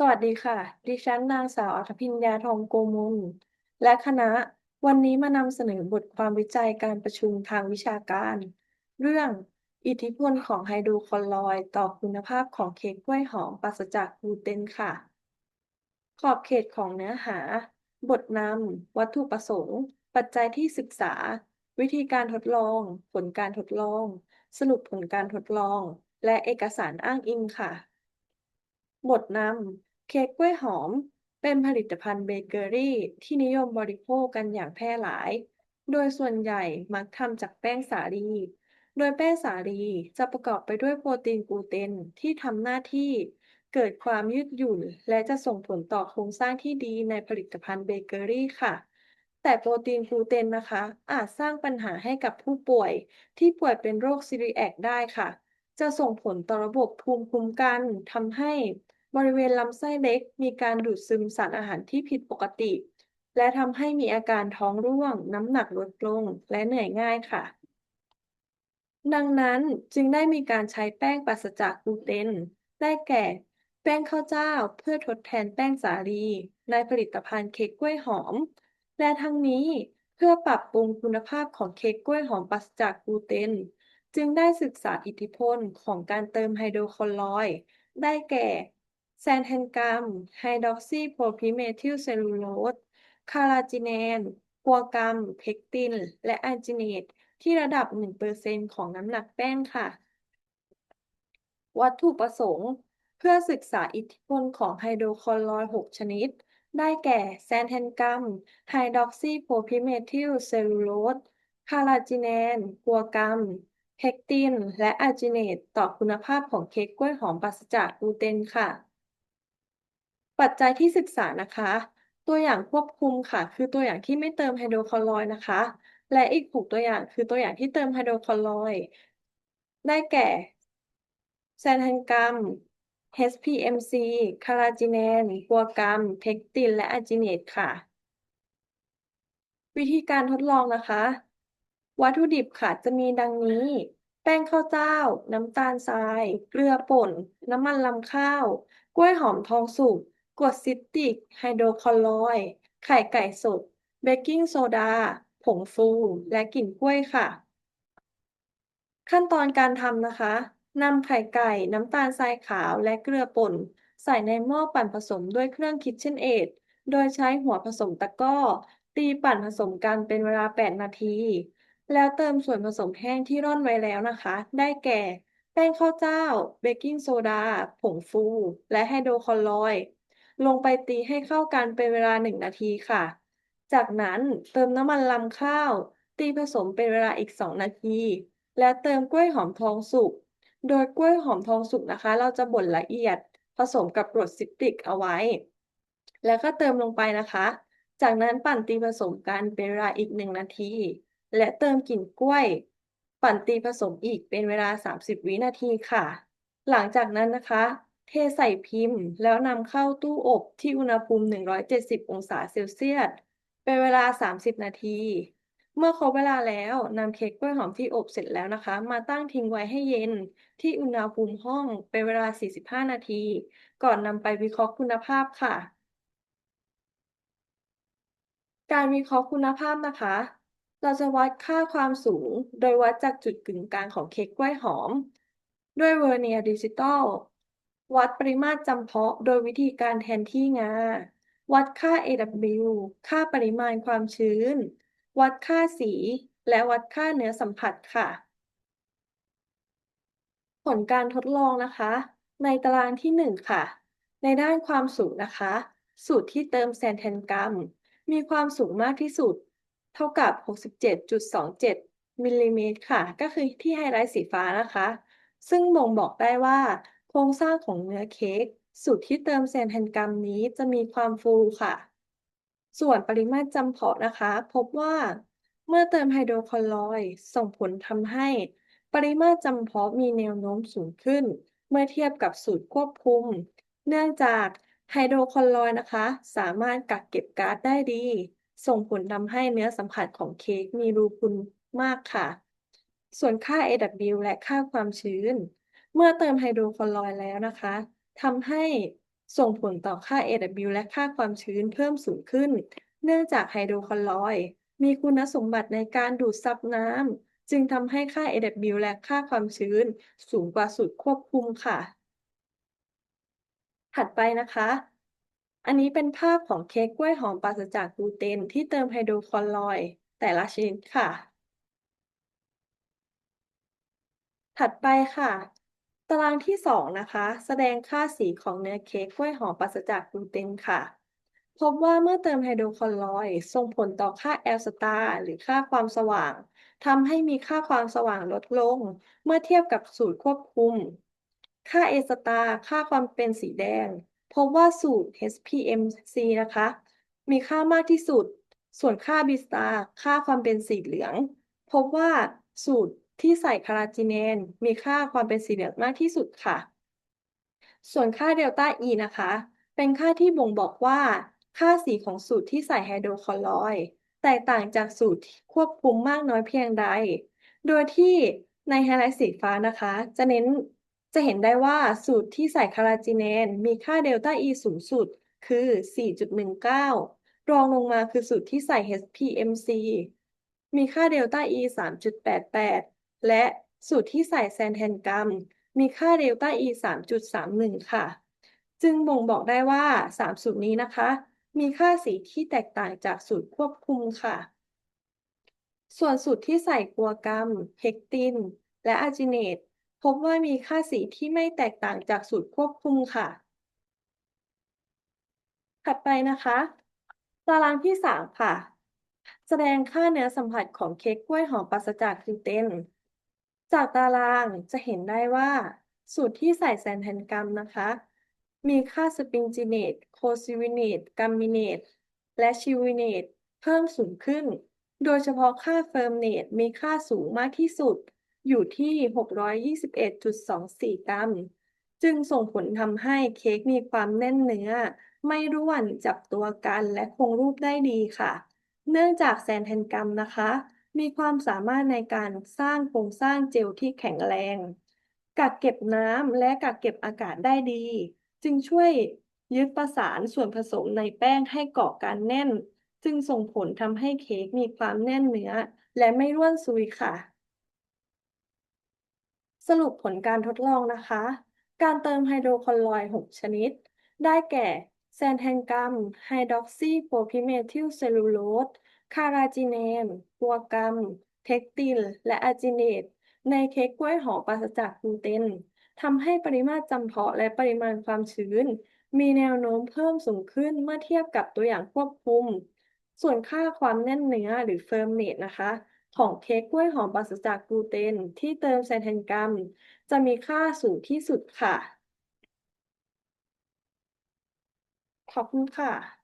สวัสดีค่ะ ดิฉันนางสาวอรพิญญาทองโกมลและคณะ วันนี้มานำเสนอบทความวิจัยการประชุมทางวิชาการ เรื่องอิทธิพลของไฮโดรคลอรอยด์ต่อคุณภาพของเค้กกล้วยหอมปราศจากกลูเตนค่ะ ขอบเขตของเนื้อหา บทนำวัตถุประสงค์ ปัจจัยที่ศึกษา วิธีการทดลอง ผลการทดลอง สรุปผลการทดลอง และเอกสารอ้างอิงค่ะ บทนำ เค้กกล้วยหอม เป็นผลิตภัณฑ์เบเกอรี่ ที่นิยมบริโภคกันอย่างแพร่หลาย โดยส่วนใหญ่มักทำจากแป้งสาลี โดยแป้งสาลีจะประกอบไปด้วยโปรตีนกลูเตนที่ทำหน้าที่ เกิดความยืดหยุ่น และจะส่งผลต่อโครงสร้างที่ดีในผลิตภัณฑ์เบเกอรี่ค่ะ แต่โปรตีนกลูเตนนะคะ อาจสร้างปัญหาให้กับผู้ป่วย ที่ป่วยเป็นโรคซีเรียกได้ค่ะ จะส่งผลต่อระบบภูมิคุ้มกันทำให้ บริเวณลำไส้เล็ก มีการดูดซึมสารอาหารที่ผิดปกติ และทำให้มีอาการท้องร่วง น้ำหนักลดลง และเหนื่อยง่ายค่ะ ดังนั้นจึงได้มีการใช้แป้งปราศจากกลูเตนได้แก่ แป้งข้าวเจ้าเพื่อทดแทนแป้งสาลี ในผลิตภัณฑ์เค้กกล้วยหอม และทั้งนี้เพื่อปรับปรุงคุณภาพของเค้กกล้วยหอมปราศจากกลูเตน จึงได้ศึกษาอิทธิพลของการเติมไฮโดรคลอรอยด์ได้แก่ แซนแทนกัมไฮดรอกซีโพรพิเมทิลเซลลูโลสคาราจิแนนกัวกัมเพกติน และอาจิเนต ที่ระดับ 1%ของน้ำหนักแป้งค่ะ วัตถุประสงค์ เพื่อศึกษาอิทธิพลของไฮโดรคลอรอยด์6ชนิด ได้แก่แซนแทนกัมไฮดรอกซีโพรพิเมทิลเซลลูโลสคาราจิแนนกัวกัมเพกติน และอาจิเนต ต่อคุณภาพของเค้กกล้วยหอมปราศจากกลูเตนค่ะ ปัจจัยที่ศึกษานะคะ ตัวอย่างควบคุมค่ะ คือตัวอย่างที่ไม่เติมไฮโดรคลอไรด์นะคะ และอีก6ตัวอย่างคือตัวอย่างที่เติมไฮโดรคลอไรด์ได้แก่แซนแทนกัม HPMC คาราจิแนนกัวกัมเพกติน และอาจิเนตค่ะ วิธีการทดลองนะคะ วัตถุดิบค่ะจะมีดังนี้ แป้งข้าวเจ้า น้ำตาลทราย เกลือป่น น้ำมันรำข้าว กล้วยหอมทองสุก กรดซิตริก ไฮโดรคลอไรด์ไข่ไก่สด เบกกิ้งโซดา ผงฟู และกลิ่นกล้วยค่ะ ขั้นตอนการทำนะคะนำไข่ไก่ น้ำตาลทรายขาวและเกลือป่น ใส่ในหม้อปั่นผสมด้วยเครื่อง KitchenAid โดยใช้หัวผสมตะกร้อ ตีปั่นผสมกันเป็นเวลา 8 นาที แล้วเติมส่วนผสมแห้งที่ร่อนไว้แล้วนะคะ ได้แก่ แป้งข้าวเจ้า เบกกิ้งโซดา ผงฟู และไฮโดรคลอไรด์ ลงไปตีให้เข้ากันเป็นเวลา 1 นาทีค่ะ จากนั้นเติมน้ำมันรำข้าว ตีผสมเป็นเวลาอีก 2 นาที และเติมกล้วยหอมทองสุก โดยกล้วยหอมทองสุกนะคะ เราจะบดละเอียด ผสมกับกรดซิตริกเอาไว้ แล้วก็เติมลงไปนะคะ จากนั้นปั่นตีผสมกันเป็นเวลาอีก 1 นาที และเติมกลิ่นกล้วย ปั่นตีผสมอีกเป็นเวลา 30 วินาทีค่ะ หลังจากนั้นนะคะ เทใส่พิมพ์ แล้วนำเข้าตู้อบที่อุณหภูมิ 170 องศาเซลเซียส เป็นเวลา 30 นาที เมื่อครบเวลาแล้วนำเค้กกล้วยหอมที่อบเสร็จแล้วนะคะ มาตั้งทิ้งไว้ให้เย็น ที่อุณหภูมิห้องเป็นเวลา 45 นาที ก่อนนำไปวิเคราะห์คุณภาพค่ะ การวิเคราะห์คุณภาพนะคะ เราจะวัดค่าความสูง โดยวัดจากจุดกึ่งกลางของเค้กกล้วยหอม ด้วยเวอร์เนียร์ดิจิตอล วัดปริมาตรจำเพาะโดยวิธีการแทนที่งา วัดค่า AW ค่าปริมาณความชื้น วัดค่าสี และวัดค่าเนื้อสัมผัสค่ะ ผลการทดลองนะคะ ในตารางที่ 1 ค่ะ ในด้านความสูงนะคะ สูตรที่เติมแซนแทนกรัม มีความสูงมากที่สุด เท่ากับ 67.27มิลลิเมตรค่ะ ก็คือที่ไฮไลท์สีฟ้านะคะ ซึ่งบ่งบอกได้ว่า โครงสร้างของเนื้อเค้กสูตรที่เติมแซนแทนกัมนี้จะมีความฟูค่ะ ส่วนปริมาตรจำเพาะนะคะ พบว่าเมื่อเติมไฮโดรคลอไรด์ส่งผลทำให้ ปริมาตรจำเพาะมีแนวโน้มสูงขึ้น เมื่อเทียบกับสูตรควบคุม เนื่องจากไฮโดรคลอไรด์นะคะ สามารถกักเก็บก๊าซได้ดี ส่งผลทำให้เนื้อสัมผัสของเค้กมีรูพุนมากค่ะ ส่วนค่า AW และค่าความชื้น เมื่อเติมไฮโดรคลอไรด์แล้วนะคะทำให้ส่งผลต่อค่า AW และค่าความชื้นเพิ่มสูงขึ้น เนื่องจากไฮโดรคลอไรด์มีคุณสมบัติในการดูดซับน้ำจึงทำให้ค่า AW และค่าความชื้นสูงกว่าสูตรควบคุมค่ะ ถัดไปนะคะ อันนี้เป็นภาพของเค้กกล้วยหอมปราศจากกลูเตนที่เติมไฮโดรคลอไรด์แต่ละชนิดค่ะ ถัดไปค่ะ ตารางที่ 2 นะคะ แสดงค่าสีของเนื้อเค้กกล้วยหอมปราศจากกลูเตนค่ะ พบว่าเมื่อเติมไฮโดรคลอไรด์ส่งผลต่อค่า L star หรือค่าความสว่างทำให้มีค่าความสว่างลดลง เมื่อเทียบกับสูตรควบคุม ค่า A star ค่าความเป็นสีแดง พบว่าสูตร HPMC นะคะ มีค่ามากที่สุด ส่วนค่า B star ค่าความเป็นสีเหลือง พบว่าสูตร ที่ใส่คาราจีเนนมีค่าความเป็นสีเหลืองมากที่สุดค่ะ ส่วนค่าเดลต้า E นะคะ เป็นค่าที่บ่งบอกว่า ค่าสีของสูตรที่ใส่ไฮโดรคลอรอยด์แตกต่างจากสูตรควบคุมมากน้อยเพียงใด โดยที่ในไฮไลท์สีฟ้านะคะ จะเน้นจะเห็นได้ว่าสูตรที่ใส่คาราจีเนนมีค่าเดลต้า E สูงสุดคือ 4.19 รองลงมาคือสูตรที่ใส่ HPMC มีค่าเดลต้า E 3.88 และสูตรที่ใส่แซนแทนกัม มีค่าเดลต้า E 3.31 ค่ะ จึงบ่งบอกได้ว่า 3 สูตรนี้นะคะ มีค่าสีที่แตกต่างจากสูตรควบคุมค่ะ ส่วนสูตรที่ใส่กัวกัมเฮกติน และอาจิเนตพบว่ามีค่าสีที่ไม่แตกต่างจากสูตรควบคุมค่ะ ถัดไปนะคะ ตารางที่ 3 ค่ะ แสดงค่าเนื้อสัมผัสของเค้กกล้วยหอมปราศจากกลูเตน จากตารางจะเห็นได้ว่า สูตรที่ใส่แซนแทนกัมนะคะ มีค่าสปริงจิเนตโคซิวิเนตกัมมิเนตและชิวิเนตเพิ่มสูงขึ้น โดยเฉพาะค่าเฟิร์มเนตมีค่าสูงมากที่สุด อยู่ที่ 621.24 กรัม จึงส่งผลทำให้เค้กมีความแน่นเนื้อ ไม่ร่วนจับตัวกันและคงรูปได้ดีค่ะ เนื่องจากแซนแทนกัมนะคะ มีความสามารถในการสร้างโครงสร้างเจลที่แข็งแรง กักเก็บน้ำและกักเก็บอากาศได้ดี จึงช่วยยึดประสานส่วนผสมในแป้งให้เกาะกันแน่น จึงส่งผลทำให้เค้กมีความแน่นเนื้อ และไม่ร่วนซุยค่ะ สรุปผลการทดลองนะคะ การเติมไฮโดรคลอไรด์6ชนิด ได้แก่แซนแทนกัมไฮดรอกซีโพรพิเมทิลเซลลูโลส คาราจีเนนกัวกัมเทคติล และอาจิเนต ในเค้กกล้วยหอมปราศจากกลูเตนทำให้ปริมาตรจำเพาะและปริมาณความชื้น มีแนวโน้มเพิ่มสูงขึ้นเมื่อเทียบกับตัวอย่างควบคุม ส่วนค่าความแน่นเนื้อหรือเฟิร์มเนตนะคะ ของเค้กกล้วยหอมปราศจากกลูเตน ที่เติมแซนแทนกัม จะมีค่าสูงที่สุดค่ะ ขอบคุณค่ะ